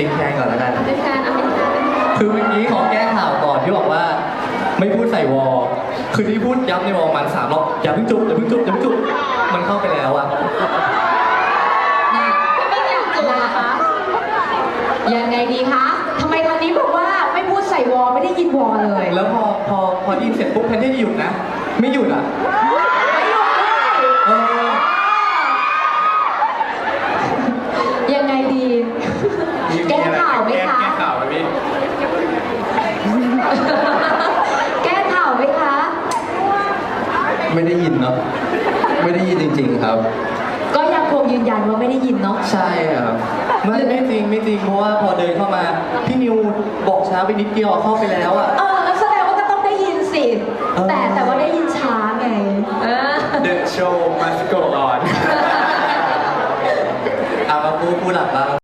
ติ๊กแทนก่อนแล้วกันเป็นการอเมริกันคือเมื่อกี้ขอแก้ข่าวก่อนที่บอกว่า ไม่พูดใส่วอลคือที่พูดย้ำในวอลมันสามรอบอย่าเพิ่งจุบอย่าเพิ่งจุบอย่าเพิ่งจุบมันเข้าไปแล้วอะไม่อยากจูบนะคะ ยังไงดีคะทำไมทางนี้บอกว่าไม่พูดใส่วอไม่ได้ยินวอเลย แล้วพอพอพอได้ยินเสร็จปุ๊บแทนที่จะหยุดนะ ไม่หยุดอะไม่หยุดด้วยเออยังไงดี แก้ข่าวไหมคะ แก้ข่าวไหมพี่แก้ข่าวไหมคะ ไม่ได้ยินเนาะไม่ได้ยินจริง ๆ ครับ ก็ยังคงยืนยันว่าไม่ได้ยินเนาะ ใช่ครับไม่ไม่จริงไม่จริงเพราะว่าพอเดินเข้ามาพี่นิวบอกช้าไปนิดเดียวเข้าไปแล้วอะ เออแสดงว่าก็ต้องได้ยินสิแต่แต่ว่าได้ยินช้าไงเออ The show must go on เอามาพูดผู้หลักบ้าง